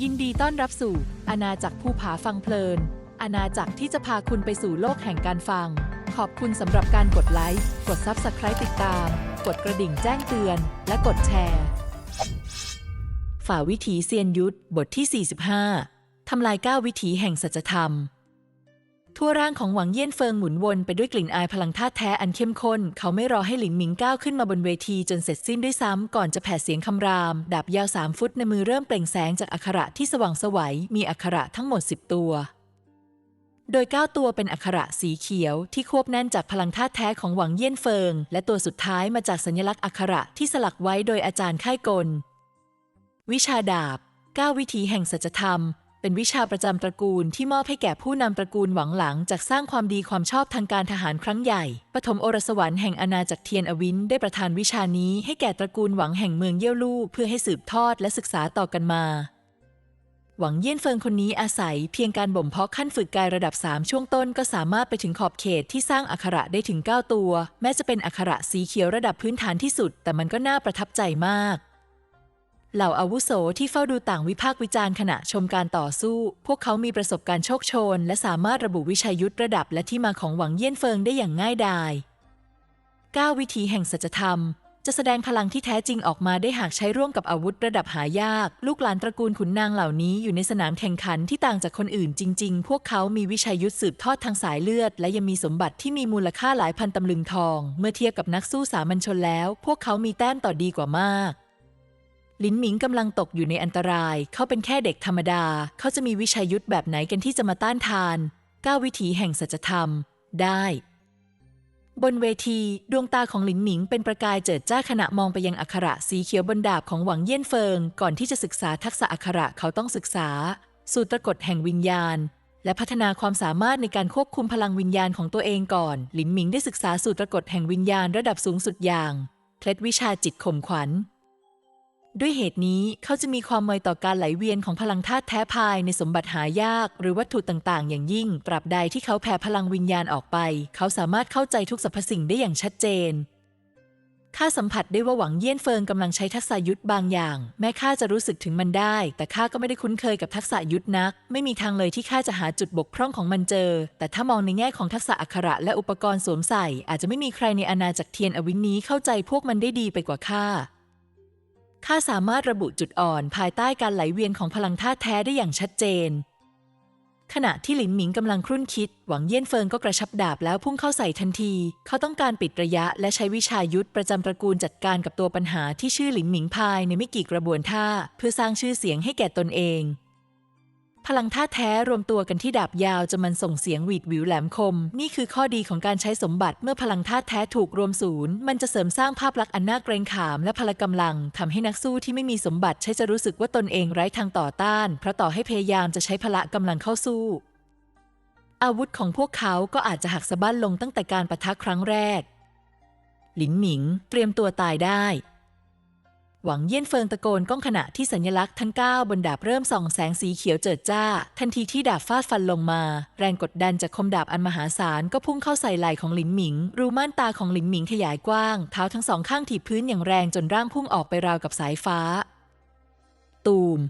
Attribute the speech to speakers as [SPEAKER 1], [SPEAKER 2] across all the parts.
[SPEAKER 1] ยินดีต้อนรับสู่อาณาจักรภูผาฟังเพลิน อาณาจักรที่จะพาคุณไปสู่โลกแห่งการฟัง ขอบคุณสำหรับการกดไลค์ กด Subscribe ติดตาม กดกระดิ่งแจ้งเตือน และกดแชร์ ฝ่าวิถีเซียนยุทธบทที่ 45ทำลายก้าววิถีแห่งสัจธรรม ทั่วร่างของหวังเยี่ยนเฟิงหมุนวนไปด้วยกลิ่นอายพลังธาตุแท้อันเข้มข้น เขาไม่รอให้หลินหมิงก้าวขึ้นมาบนเวทีจนเสร็จสิ้นด้วยซ้ำ ก่อนจะแผ่เสียงคำราม ดาบยาวสามฟุตในมือเริ่มเปล่งแสงจากอักขระที่สว่างสวัย มีอักขระทั้งหมด 10 ตัว โดย 9 ตัวเป็นอักขระสีเขียว ที่ควบแน่นจากพลังธาตุแท้ของหวังเยี่ยนเฟิง และตัวสุดท้ายมาจากสัญลักษณ์อักขระที่สลักไว้โดยอาจารย์ค่ายกล วิชาดาบ 9 วิธีแห่งสัจธรรม เป็นวิชาประจำตระกูลที่มอบให้แก่ผู้นำตระกูลหวังหลังจากสร้างความดีความชอบทางการทหารครั้งใหญ่ ปฐมโอรสวรรค์แห่งอาณาจักรเทียนอวินได้ประทานวิชานี้ให้แก่ตระกูลหวังแห่งเมืองเย่ยวลู่เพื่อให้สืบทอดและศึกษาต่อกันมา หวังเยี่ยนเฟิงคนนี้อาศัยเพียงการบ่มเพาะขั้นฝึกกายระดับ 3 ช่วงต้นก็สามารถไปถึงขอบเขตที่สร้างอักขระได้ถึง 9 ตัว แม้จะเป็นอักขระสีเขียวระดับพื้นฐานที่สุด แต่มันก็น่าประทับใจมาก เหล่าอาวุโสที่เฝ้าดูต่างวิพากษ์วิจารณ์ขณะชมการต่อสู้ พวกเขามีประสบการณ์โชคโชน และสามารถระบุวิชัยยุทธระดับและที่มาของหวังเยี่ยนเฟิงได้อย่างง่ายดาย9วิธีแห่งสัจธรรม จะแสดงพลังที่แท้จริงออกมาได้หากใช้ร่วมกับอาวุธระดับหายาก ลูกหลานตระกูลขุนนางเหล่านี้อยู่ในสนามแข่งขันที่ต่างจากคนอื่นจริง ๆ พวกเขามีวิชัยยุทธสืบทอดทางสายเลือด และยังมีสมบัติที่มีมูลค่าหลายพันตำลึงทอง เมื่อเทียบกับนักสู้สามัญชนแล้ว พวกเขามีแต้มต่อดีกว่ามาก ลินหมิงกำลังตกอยู่ในอันตราย เขาเป็นแค่เด็กธรรมดา เขาจะมีวิชัยยุทธแบบไหนกันที่จะมาต้านทานก้าววิถีแห่งสัจธรรม ได้ บนเวทีดวงตาของหลินหมิงเป็นประกายเจิดจ้าขณะมองไปยังอักขระสีเขียวบนดาบของหวังเยี่ยนเฟิง ก่อนที่จะศึกษาทักษะอักขระเขาต้องศึกษา สูตรกฎแห่งวิญญาณ และพัฒนาความสามารถในการควบคุมพลังวิญญาณของตัวเองก่อน หลินหมิงได้ศึกษาสูตรกฎแห่งวิญญาณระดับสูงสุดอย่างเคล็ดวิชาจิตข่มขวัญ ด้วยเหตุนี้เขาจะมีความไวต่อการไหลเวียนของพลังธาตุแท้ภายในสมบัติหายาก หรือวัตถุต่างๆ อย่างยิ่ง ตราบใดที่เขาแผ่พลังวิญญาณออกไป เขาสามารถเข้าใจทุกสรรพสิ่งได้อย่างชัดเจนข้าสัมผัสได้ว่าหวังเยี่ยนเฟิงกำลังใช้ทักษะยุทธบางอย่าง แม้ข้าจะรู้สึกถึงมันได้ แต่ข้าก็ไม่ได้คุ้นเคยกับทักษะยุทธนัก ไม่มีทางเลยที่ข้าจะหาจุดบกพร่องของมันเจอ แต่ถ้ามองในแง่ของทักษะอักขระและอุปกรณ์สวมใส่ อาจจะไม่มีใครในอาณาจักรเทียนอวินนี้เข้าใจพวกมันได้ดีไปกว่าข้า ข้าสามารถระบุจุดอ่อนภายใต้การไหลเวียนของพลังธาตุแท้ได้อย่างชัดเจน ขณะที่หลินหมิงกำลังครุ่นคิด หวังเยี่ยนเฟิงก็กระชับดาบแล้วพุ่งเข้าใส่ทันที เขาต้องการปิดระยะและใช้วิชายุทธประจำตระกูลจัดการกับตัวปัญหาที่ชื่อหลินหมิงพายในไม่กี่กระบวนท่า เพื่อสร้างชื่อเสียงให้แก่ตนเอง พลังท่าแท้รวมตัวกันที่ดาบยาวจะมันส่งเสียงหวีดวิวแหลมคม นี่คือข้อดีของการใช้สมบัติเมื่อพลังท่าแท้ถูกรวมศูนย์ มันจะเสริมสร้างภาพลักษณ์อันน่าเกรงขาม และพละกำลังทำให้นักสู้ที่ไม่มีสมบัติใช้จะรู้สึกว่าตนเองไร้ทางต่อต้าน เพราะต่อให้พยายามจะใช้พละกำลังเข้าสู้ อาวุธของพวกเขาก็อาจจะหักสะบั้นลงตั้งแต่การประทะครั้งแรก หลินหมิง เตรียมตัวตายได้ หวังเยี่ยนเฟิงตะโกนก้องขณะที่สัญลักษณ์ทั้ง 9 บนดาบเริ่มส่องแสงสีเขียวเจิดจ้า ทันทีที่ดาบฟาดฟันลงมา แรงกดดันจากคมดาบอันมหาศาลก็พุ่งเข้าใส่ไหล่ของหลินหมิง รูม่านตาของหลินหมิงขยายกว้าง เท้าทั้งสองข้างถีบพื้นอย่างแรงจนร่างพุ่งออกไปราวกับสายฟ้า ตูม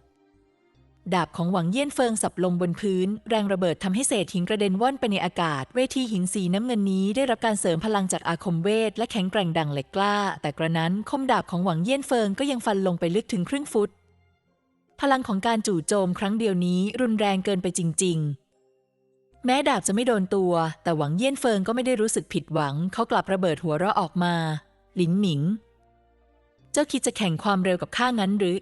[SPEAKER 1] ดาบของหวังเยี่ยนเฟิงสับลงบนพื้น แรงระเบิดทำให้เศษหินกระเด็นว่อนไปในอากาศ เวทีหินสีน้ำเงินนี้ได้รับการเสริมพลังจากอาคมเวท และแข็งแกร่งดังเหล็กกล้า แต่กระนั้นคมดาบของหวังเยี่ยนเฟิงก็ยังฟันลงไปลึกถึงครึ่งฟุต พลังของการจู่โจมครั้งเดียวนี้รุนแรงเกินไปจริง ๆ แม้ดาบจะไม่โดนตัว แต่หวังเยี่ยนเฟิงก็ไม่ได้รู้สึกผิดหวัง เขากลับระเบิดหัวเราะออกมา หลินหมิง เจ้าคิดจะแข่งความเร็วกับข้างั้นหรือ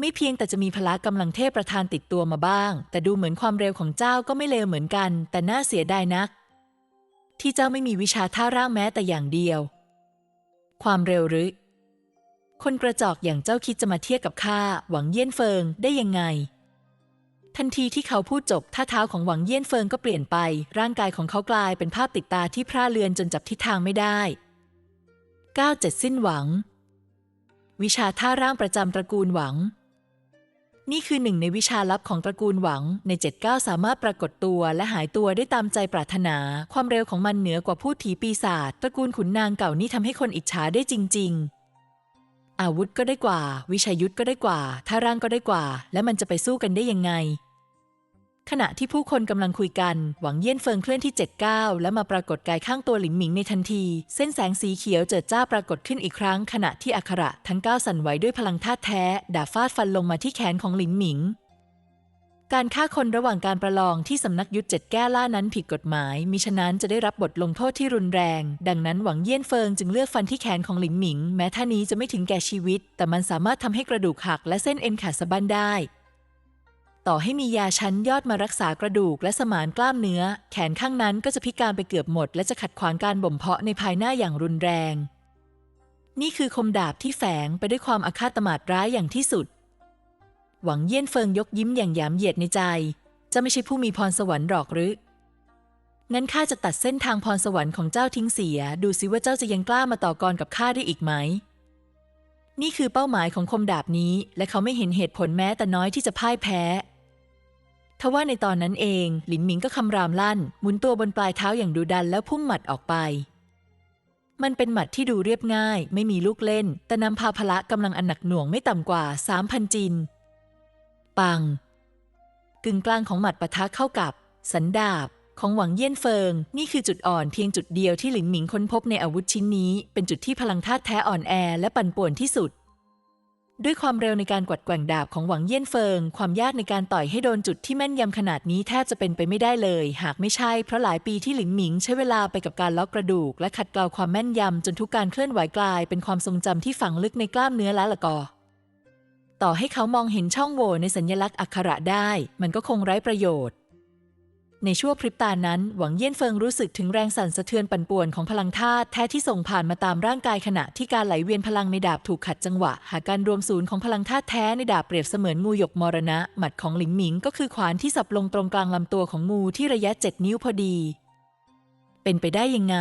[SPEAKER 1] ไม่เพียงแต่จะมีพละกำลังเทพประธานติดตัวมาบ้าง แต่ดูเหมือนความเร็วของเจ้าก็ไม่เลวเหมือนกัน แต่น่าเสียดายนัก ที่เจ้าไม่มีวิชาท่าร่างแม้แต่อย่างเดียว ความเร็วหรือ คนกระจอกอย่างเจ้าคิดจะมาเทียบกับข้าหวังเยี่ยนเฟิงได้ยังไง ทันทีที่เขาพูดจบท่าเท้าของหวังเยี่ยนเฟิงก็เปลี่ยนไป ร่างกายของเขากลายเป็นภาพติดตาที่พร่าเลือนจนจับทิศทางไม่ได้ก้าวเจ็ดสิ้นหวัง วิชาท่าร่างประจำตระกูลหวัง นี่คือหนึ่งในวิชาลับของตระกูลหวังในเจ็ดเก้าสามารถปรากฏตัวและหายตัวได้ตามใจปรารถนา ความเร็วของมันเหนือกว่าพูดถีปีศาจตระกูลขุนนางเก่านี่ทำให้คนอิจฉาได้จริง ๆ อาวุธก็ได้กว่า วิชายุทธก็ได้กว่าท่าร่างก็ได้กว่า และมันจะไปสู้กันได้ยังไง ขณะที่ผู้คนกำลังคุยกัน หวังเยี่ยนเฟิงเคลื่อนที่7ก้าและมาปรากฏกายข้างตัวหลินหมิงในทันที เส้นแสงสีเขียวเจิดจ้าปรากฏขึ้นอีกครั้ง ขณะที่อักขระทั้งเก้าสั่นไหวด้วยพลังธาตุแท้ ดาบฟาดฟันลงมาที่แขนของหลินหมิง การฆ่าคนระหว่างการประลองที่สำนักยุทธเจ็ดแก้ล่านั้นผิดกฎหมาย มิฉะนั้นจะได้รับบทลงโทษที่รุนแรง ดังนั้นหวังเยี่ยนเฟิงจึงเลือกฟันที่แขนของหลินหมิง แม้ท่านี้จะไม่ถึงแก่ชีวิต แต่มันสามารถทำให้กระดูกหักและเส้นเอ็นขาดสะบั้นได้ ต่อให้มียาชั้นยอดมารักษากระดูกและสมานกล้ามเนื้อ แขนข้างนั้นก็จะพิการไปเกือบหมด และจะขัดขวางการบ่มเพาะในภายหน้าอย่างรุนแรง นี่คือคมดาบที่แฝงไปด้วยความอาฆาตมาตร้ายอย่างที่สุด หวังเยี่ยนเฟิงยกยิ้มอย่างหยามเหยียดในใจ จะไม่ใช่ผู้มีพรสวรรค์หรอกหรืองั้นข้าจะตัดเส้นทางพรสวรรค์ของเจ้าทิ้งเสีย ดูสิว่าเจ้าจะยังกล้ามาต่อกรกับข้าได้อีกไหม นี่คือเป้าหมายของคมดาบนี้ และเขาไม่เห็นเหตุผลแม้แต่น้อยที่จะพ่ายแพ้ ทว่าในตอนนั้นเอง หลินหมิงก็คำรามลั่น หมุนตัวบนปลายเท้าอย่างดุดันแล้วพุ่งหมัดออกไป มันเป็นหมัดที่ดูเรียบง่าย ไม่มีลูกเล่น แต่นำพาพละกำลังอันหนักหน่วงไม่ต่ำกว่า3,000จิน ปัง กึ่งกลางของหมัดปะทะเข้ากับ สันดาบ ของหวังเยี่ยนเฟิง นี่คือจุดอ่อนเพียงจุดเดียวที่หลินหมิงค้นพบในอาวุธชิ้นนี้ เป็นจุดที่พลังธาตุแท้อ่อนแอและปั่นป่วนที่สุด ด้วยความเร็วในการกวัดแกว่งดาบของหวังเยี่ยนเฟิง ความยากในการต่อยให้โดนจุดที่แม่นยำขนาดนี้แทบจะเป็นไปไม่ได้เลย หากไม่ใช่เพราะหลายปีที่หลินหมิงใช้เวลาไปกับการล็อกกระดูก และขัดเกลาความแม่นยำจนทุกการเคลื่อนไหวกลาย เป็นความทรงจำที่ฝังลึกในกล้ามเนื้อและละกอต่อให้เขามองเห็นช่องโหว่ในสัญลักษณ์อักขระได้ มันก็คงไร้ประโยชน์ ในชั่วพริบตานั้น หวังเยี่ยนเฟิงรู้สึกถึงแรงสั่นสะเทือนปั่นป่วนของพลังธาตุแท้ที่ส่งผ่านมาตามร่างกายขณะที่การไหลเวียนพลังในดาบถูกขัดจังหวะ หากการรวมศูนย์ของพลังธาตุแท้ในดาบเปรียบเสมือนงูหยกมรณะ หมัดของหลิงหมิงก็คือขวานที่สับลงตรงกลางลำตัวของงูที่ระยะเจ็ดนิ้วพอดี เป็นไปได้ยังไง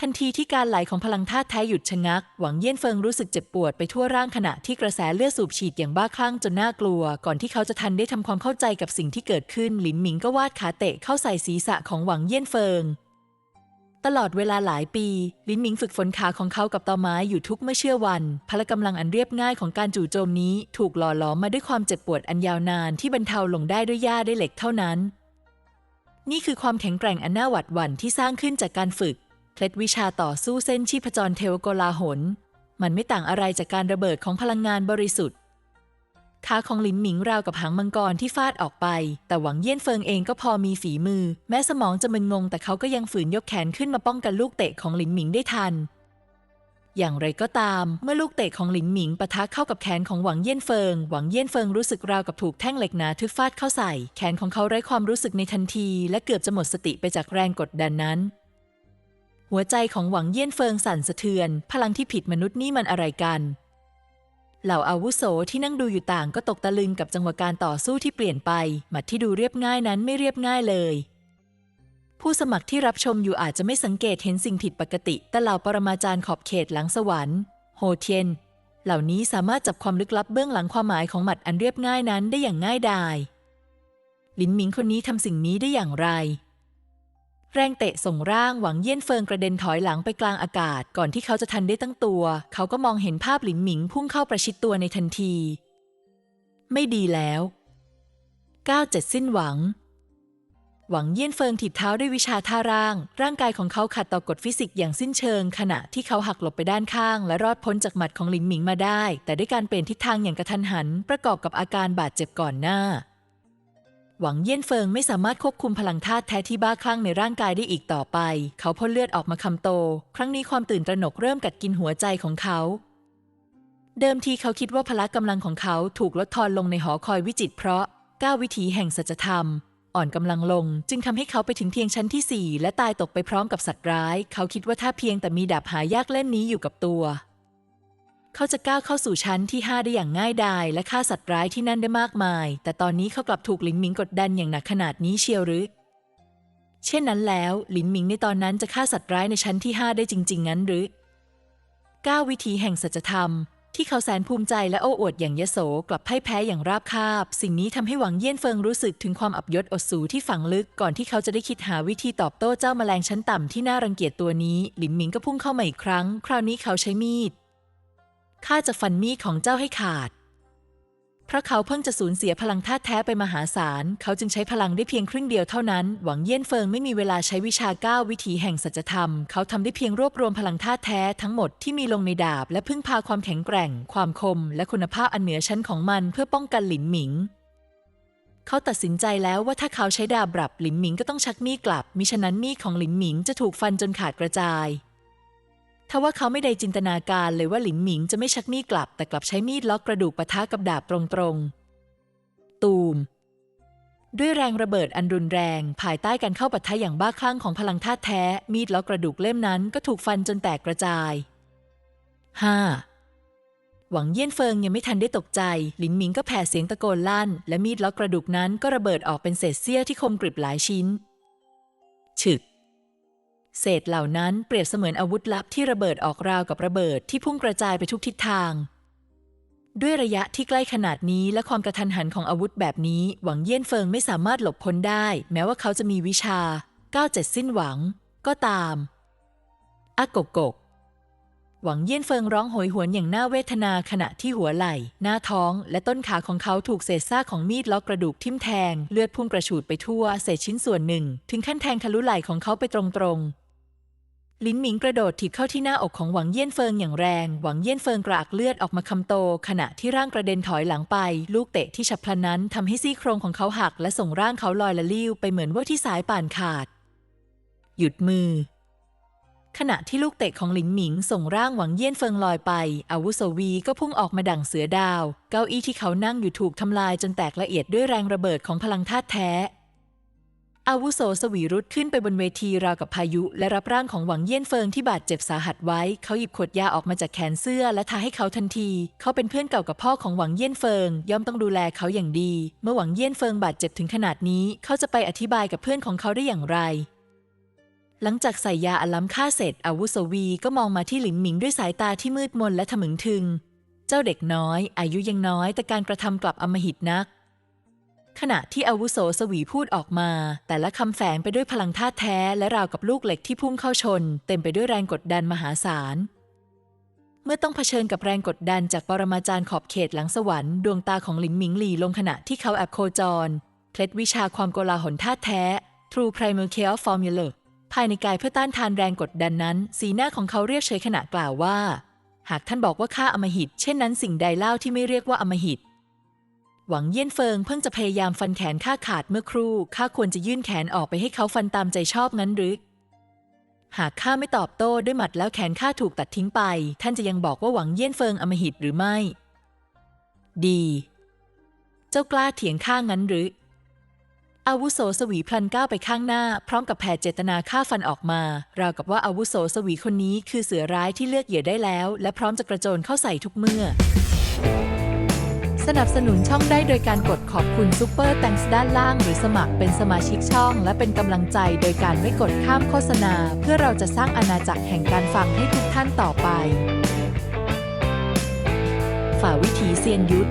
[SPEAKER 1] ทันทีที่การไหลของพลังธาตุแท้หยุดชะงัก หวังเยี่ยนเฟิงรู้สึกเจ็บปวดไปทั่วร่างขณะที่กระแสเลือดสูบฉีดอย่างบ้าคลั่งจนน่ากลัว ก่อนที่เขาจะทันได้ทำความเข้าใจกับสิ่งที่เกิดขึ้น หลินหมิงก็วาดขาเตะเข้าใส่ศีรษะของหวังเยี่ยนเฟิง ตลอดเวลาหลายปี ลินหมิงฝึกฝนขาของเขากับตอไม้อยู่ทุกเมื่อเชื่อวัน พละกำลังอันเรียบง่ายของการจู่โจมนี้ถูกหล่อหลอมมาด้วยความเจ็บปวดอันยาวนานที่บรรเทาลงได้ด้วยหญ้าได้เหล็กเท่านั้น นี่คือความแข็งแกร่งอันน่าหวาดหวั่นที่สร้างขึ้นจากการฝึก เคล็ดวิชาต่อสู้เส้นชีพจรเทวโกลาหล มันไม่ต่างอะไรจากการระเบิดของพลังงานบริสุทธิ์ขาของหลินหมิงราวกับหางมังกรที่ฟาดออกไป แต่หวังเยี่ยนเฟิงเองก็พอมีฝีมือ แม้สมองจะมึนงงแต่เขาก็ยังฝืนยกแขนขึ้นมาป้องกันลูกเตะของหลินหมิงได้ทัน อย่างไรก็ตาม เมื่อลูกเตะของหลินหมิงปะทะเข้ากับแขนของหวังเยี่ยนเฟิง หวังเยี่ยนเฟิงรู้สึกราวกับถูกแท่งเหล็กหนาทึบฟาดเข้าใส่ แขนของเขาไร้ความรู้สึกในทันที และเกือบจะหมดสติไปจากแรงกดดันนั้น หัวใจของหวังเยี่ยนเฟิงสั่นสะเทือน พลังที่ผิดมนุษย์นี่มันอะไรกัน เหล่าอาวุโสที่นั่งดูอยู่ต่างก็ตกตะลึงกับจังหวะการต่อสู้ที่เปลี่ยนไปหมัดที่ดูเรียบง่ายนั้นไม่เรียบง่ายเลย ผู้สมัครที่รับชมอยู่อาจจะไม่สังเกตเห็นสิ่งผิดปกติ แต่เหล่าปรมาจารย์ขอบเขตหลังสวรรค์โฮเทียนเหล่านี้สามารถจับความลึกลับเบื้องหลังความหมายของหมัดอันเรียบง่ายนั้นได้อย่างง่ายดาย ลินหมิงคนนี้ทำสิ่งนี้ได้อย่างไร แรงเตะส่งร่างหวังเยี่ยนเฟิงกระเด็นถอยหลังไปกลางอากาศ ก่อนที่เขาจะทันได้ตั้งตัว เขาก็มองเห็นภาพหลินหมิงพุ่งเข้าประชิดตัวในทันที ไม่ดีแล้วก้าวเจ็ดสิ้นหวัง หวังเยี่ยนเฟิงถีบเท้าด้วยวิชาท่าร่าง ร่างกายของเขาขัดต่อกฎฟิสิกส์อย่างสิ้นเชิง ขณะที่เขาหักหลบไปด้านข้าง และรอดพ้นจากหมัดของหลินหมิงมาได้ แต่ด้วยการเปลี่ยนทิศทางอย่างกระทันหัน ประกอบกับอาการบาดเจ็บก่อนหน้า หวังเยี่ยนเฟิงไม่สามารถควบคุมพลังธาตุแท้ที่บ้าคลั่งในร่างกายได้อีกต่อไป เขาพ่นเลือดออกมาคำโต ครั้งนี้ความตื่นตระหนกเริ่มกัดกินหัวใจของเขา เดิมทีเขาคิดว่าพละกำลังของเขาถูกลดทอนลงในหอคอยวิจิตเพราะก้าววิถีแห่งสัจธรรม อ่อนกำลังลง จึงทำให้เขาไปถึงเพียงชั้นที่ 4 และตายตกไปพร้อมกับสัตว์ร้าย เขาคิดว่าถ้าเพียงแต่มีดาบหายากเล่มนี้อยู่กับตัว เขาจะก้าวเข้าสู่ชั้นที่ 5 ได้อย่างง่ายดาย และฆ่าสัตว์ร้ายที่นั่นได้มากมาย แต่ตอนนี้เขากลับถูกหลินหมิงกดดันอย่างหนักขนาดนี้เชียวหรือ เช่นนั้นแล้วหลินหมิงในตอนนั้นจะฆ่าสัตว์ร้ายในชั้นที่ 5 ได้จริง ๆ งั้นหรือก้าววิธีแห่งสัจธรรม ที่เขาแสนภูมิใจและโอ้อวดอย่างยโสกลับพ่ายแพ้อย่างราบคาบ สิ่งนี้ทำให้หวังเยี่ยนเฟิงรู้สึกถึงความอับยศอดสูที่ฝังลึกก่อนที่เขาจะได้คิดหาวิธีตอบโต้เจ้าแมลงชั้นต่ำที่น่ารังเกียจตัวนี้ หลินหมิงก็พุ่งเข้ามาอีกครั้ง คราวนี้เขาใช้มีด ข้าจะฟันมีดของเจ้าให้ขาด เพราะเขาเพิ่งจะสูญเสียพลังธาตุแท้ไปมหาศาล เขาจึงใช้พลังได้เพียงครึ่งเดียวเท่านั้น หวังเยี่ยนเฟิงไม่มีเวลาใช้วิชาก้าววิถีแห่งสัจธรรม เขาทำได้เพียงรวบรวมพลังธาตุแท้ทั้งหมดที่มีลงในดาบ และพึ่งพาความแข็งแกร่ง ความคม และคุณภาพอันเหนือชั้นของมันเพื่อป้องกันหลินหมิงเขาตัดสินใจแล้วว่าถ้าเขาใช้ดาบปรับหลินหมิงก็ต้องชักมีดกลับมิฉะนั้นมีดของหลินหมิงจะถูกฟันจนขาดกระจาย ทว่าเขาไม่ได้จินตนาการเลยว่าหลินหมิงจะไม่ชักมีดกลับ แต่กลับใช้มีดล็อกกระดูกปะทะกับดาบตรงๆ ตูม ด้วยแรงระเบิดอันรุนแรง ภายใต้การเข้าปะทะอย่างบ้าคลั่งของพลังธาตุแท้ มีดล็อกกระดูกเล่มนั้นก็ถูกฟันจนแตกกระจาย 5. หวังเยี่ยนเฟิงยังไม่ทันได้ตกใจ หลินหมิงก็แผ่เสียงตะโกนลั่น และมีดล็อกกระดูกนั้นก็ระเบิดออกเป็นเศษเสี้ยที่คมกริบหลายชิ้น ฉึก เศษเหล่านั้นเปรียบเสมือนอาวุธลับที่ระเบิดออกราวกับระเบิดที่พุ่งกระจายไปทุกทิศทาง ด้วยระยะที่ใกล้ขนาดนี้และความกระทันหันของอาวุธแบบนี้ หวังเยี่ยนเฟิงไม่สามารถหลบพ้นได้ แม้ว่าเขาจะมีวิชาก้าวเจ็ดสิ้นหวัง ก็ตามอากกกก หวังเยี่ยนเฟิงร้องโหยหวนอย่างน่าเวทนาขณะที่หัวไหล่ หน้าท้อง และต้นขาของเขาถูกเศษซากของมีดล็อกกระดูกทิ่มแทง เลือดพุ่งกระฉูดไปทั่ว เศษชิ้นส่วนหนึ่ง ถึงขั้นแทงทะลุไหล่ของเขาไปตรงๆ ลิ้นหมิงกระโดดถีบเข้าที่หน้าอกของหวังเยี่ยนเฟิงอย่างแรง หวังเยี่ยนเฟิงกระอักเลือดออกมาคำโต ขณะที่ร่างกระเด็นถอยหลังไป ลูกเตะที่ฉับพลันนั้นทำให้ซี่โครงของเขาหัก และส่งร่างเขาลอยละลิ้วไปเหมือนว่าที่สายป่านขาด หยุดมือ ขณะที่ลูกเตะของหลินหมิงส่งร่างหวังเยี่ยนเฟิงลอยไป อาวุโสวีก็พุ่งออกมาดั่งเสือดาว เก้าอี้ที่เขานั่งอยู่ถูกทำลายจนแตกละเอียดด้วยแรงระเบิดของพลังธาตุแท้ อาวุโสสวีรุดขึ้นไปบนเวทีราวกับพายุ และรับร่างของหวังเยี่ยนเฟิงที่บาดเจ็บสาหัสไว้ เขาหยิบขวดยาออกมาจากแขนเสื้อและทาให้เขาทันที เขาเป็นเพื่อนเก่ากับพ่อของหวังเยี่ยนเฟิง ย่อมต้องดูแลเขาอย่างดี เมื่อหวังเยี่ยนเฟิงบาดเจ็บถึงขนาดนี้ เขาจะไปอธิบายกับเพื่อนของเขาได้อย่างไร หลังจากใส่ยาอล้ำค่าเสร็จอาวุโสวีก็มองมาที่หลินหมิงด้วยสายตาที่มืดมนและถมึงทึง เจ้าเด็กน้อย อายุยังน้อยแต่การกระทำกลับอำมหิตนัก ขณะที่อาวุโสสวีพูดออกมา แต่ละคำแฝงไปด้วยพลังธาแท้และราวกับลูกเหล็กที่พุ่งเข้าชน เต็มไปด้วยแรงกดดันมหาศาล เมื่อต้องเผชิญกับแรงกดดันจากปรมาจารย์ขอบเขตหลังสวรรค์ดวงตาของหลินหมิงหลี่ลงขณะที่เขาแอบโคจร เคล็ดวิชาความโกลาหลธาแท้ True Primal Chaos Formula ภายในกายเพื่อต้านทานแรงกดดันนั้น สีหน้าของเขาเรียบเฉยขณะกล่าวว่า หากท่านบอกว่าข้าอมหิต เช่นนั้นสิ่งใดเล่าที่ไม่เรียกว่าอมหิต หวังเยี่ยนเฟิงเพิ่งจะพยายามฟันแขนข้าขาดเมื่อครู่ข้าควรจะยื่นแขนออกไปให้เขาฟันตามใจชอบงั้นหรือ หากข้าไม่ตอบโต้ด้วยหมัดแล้วแขนข้าถูกตัดทิ้งไป ท่านจะยังบอกว่าหวังเยี่ยนเฟิงอมหิตหรือไม่ ดี เจ้ากล้าเถียงข้างั้นหรือ อาวุโสสวีพลันก้าวไปข้างหน้า พร้อมกับแผ่เจตนาฆ่าฟันออกมา ราวกับว่าอาวุโสสวีคนนี้คือเสือร้ายที่เลือกเหยื่อได้แล้ว และพร้อมจะกระโจนเข้าใส่ทุกเมื่อ สนับสนุนช่องได้โดยการกดขอบคุณซูเปอร์แตงส์ด้านล่าง หรือสมัครเป็นสมาชิกช่อง และเป็นกำลังใจโดยการไม่กดข้ามโฆษณา เพื่อเราจะสร้างอาณาจักรแห่งการฟังให้ทุกท่านต่อไป ฝ่าวิถีเซียนยุทธ